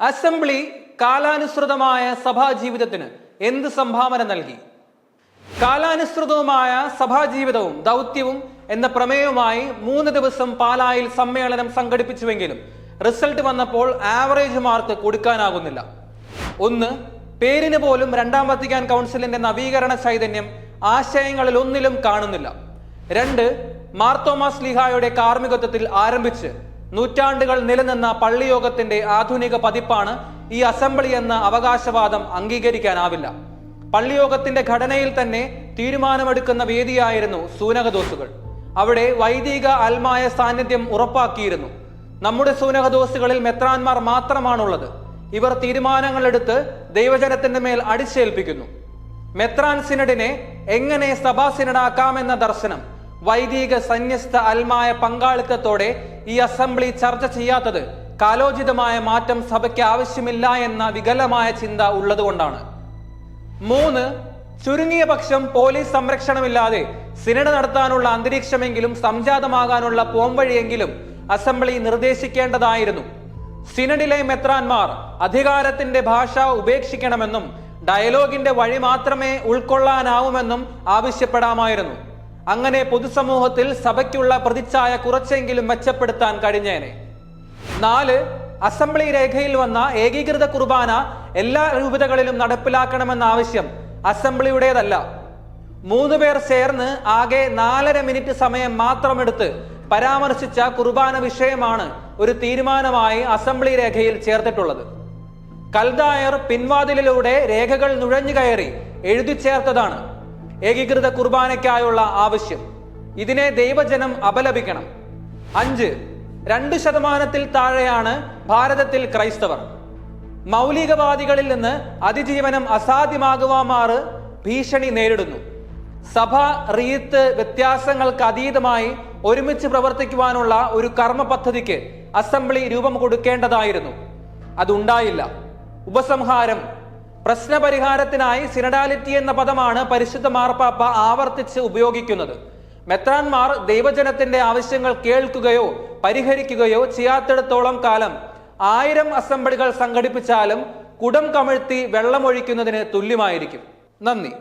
Assembly കാലാനുസൃതമായ സഭാ ജീവിതത്തിന് എന്ത് സംഭാവന നൽകി? കാലാനുസൃതവുമായ സഭാജീവിതവും ദൗത്യവും എന്ന പ്രമേയവുമായി മൂന്ന് ദിവസം പാലായിൽ സമ്മേളനം സംഘടിപ്പിച്ചുവെങ്കിലും റിസൾട്ട് വന്നപ്പോൾ ആവറേജ് മാർക്ക് കൊടുക്കാനാകുന്നില്ല. ഒന്ന് പേരിന് പോലും രണ്ടാം വത്തിക്കാൻ കൗൺസിലിന്റെ നവീകരണ ചൈതന്യം ആശയങ്ങളിൽ ഒന്നിലും കാണുന്നില്ല. രണ്ട് മാർത്തോമാസ് ലിഹായുടെ കാർമ്മികത്വത്തിൽ ആരംഭിച്ച് നൂറ്റാണ്ടുകൾ നിലനിന്ന പള്ളിയോഗത്തിന്റെ ആധുനിക പതിപ്പാണ് ഈ അസംബ്ലി എന്ന അവകാശവാദം അംഗീകരിക്കാനാവില്ല. പള്ളിയോഗത്തിന്റെ ഘടനയിൽ തന്നെ തീരുമാനമെടുക്കുന്ന വേദിയായിരുന്നു സൂനകദോസുകൾ. അവിടെ വൈദിക അൽമായ സാന്നിധ്യം ഉറപ്പാക്കിയിരുന്നു. നമ്മുടെ സൂനകദോസുകളിൽ മെത്രാന്മാർ മാത്രമാണുള്ളത്. ഇവർ തീരുമാനങ്ങളെടുത്ത് ദൈവജനത്തിന്റെ മേൽ അടിച്ചേൽപ്പിക്കുന്നു. മെത്രാൻ സിനഡിനെ എങ്ങനെ സഭാ സിനഡാക്കാമെന്ന ദർശനം വൈദിക സന്യസ്ത അൽമായ പങ്കാളിത്തത്തോടെ ഈ അസംബ്ലി ചർച്ച ചെയ്യാത്തത് കാലോചിതമായ മാറ്റം സഭയ്ക്ക് ആവശ്യമില്ല എന്ന വികലമായ ചിന്ത ഉള്ളതുകൊണ്ടാണ്. മൂന്ന് ചുരുങ്ങിയ പക്ഷം പോലീസ് സംരക്ഷണമില്ലാതെ സിനഡ് നടത്താനുള്ള അന്തരീക്ഷമെങ്കിലും സംജാതമാകാനുള്ള പോംവഴിയെങ്കിലും അസംബ്ലി നിർദ്ദേശിക്കേണ്ടതായിരുന്നു. സിനഡിലെ മെത്രാൻമാർ അധികാരത്തിന്റെ ഭാഷ ഉപേക്ഷിക്കണമെന്നും ഡയലോഗിന്റെ വഴി മാത്രമേ ഉൾക്കൊള്ളാനാവുമെന്നും ആവശ്യപ്പെടാമായിരുന്നു. അങ്ങനെ പൊതുസമൂഹത്തിൽ സഭയ്ക്കുള്ള പ്രതിച്ഛായ കുറച്ചെങ്കിലും മെച്ചപ്പെടുത്താൻ കഴിഞ്ഞേനെ. നാല് അസംബ്ലി രേഖയിൽ വന്ന ഏകീകൃത കുർബാന എല്ലാ രൂപതകളിലും നടപ്പിലാക്കണമെന്ന ആവശ്യം അസംബ്ലിയുടേതല്ല. മൂന്ന് പേർ ചേർന്ന് ആകെ നാലര മിനിറ്റ് സമയം മാത്രമെടുത്ത് പരാമർശിച്ച കുർബാന വിഷയമാണ് ഒരു തീരുമാനമായി അസംബ്ലി രേഖയിൽ ചേർത്തിട്ടുള്ളത്. കൽദായർ പിൻവാതിലിലൂടെ രേഖകൾ നുഴഞ്ഞു കയറി എഴുതി ചേർത്തതാണ്. ഏകീകൃത കുർബാനയ്ക്കായുള്ള ആവശ്യം. ഇതിനെ ദൈവജനം അപലപിക്കണം. അഞ്ച് രണ്ട് ശതമാനത്തിൽ താഴെയാണ് ഭാരതത്തിൽ ക്രൈസ്തവർ. മൗലികവാദികളിൽ നിന്ന് അതിജീവനം അസാധ്യമാകുവാമാറ് ഭീഷണി നേരിടുന്നു. സഭ റീത്ത് വ്യത്യാസങ്ങൾക്ക് അതീതമായി ഒരുമിച്ച് പ്രവർത്തിക്കുവാനുള്ള ഒരു കർമ്മ പദ്ധതിക്ക് അസംബ്ലി രൂപം കൊടുക്കേണ്ടതായിരുന്നു. അതുണ്ടായില്ല. ഉപസംഹാരം പ്രശ്നപരിഹാരത്തിനായി സിനഡാലിറ്റി എന്ന പദമാണ് പരിശുദ്ധ മാർപ്പാപ്പ ആവർത്തിച്ച് ഉപയോഗിക്കുന്നത്. മെത്രാൻമാർ ദൈവജനത്തിന്റെ ആവശ്യങ്ങൾ കേൾക്കുകയോ പരിഹരിക്കുകയോ ചെയ്യാത്തിടത്തോളം കാലം ആയിരം അസംബ്ലികൾ സംഘടിപ്പിച്ചാലും കുടം കമിഴ്ത്തി വെള്ളമൊഴിക്കുന്നതിന് തുല്യമായിരിക്കും. നന്ദി.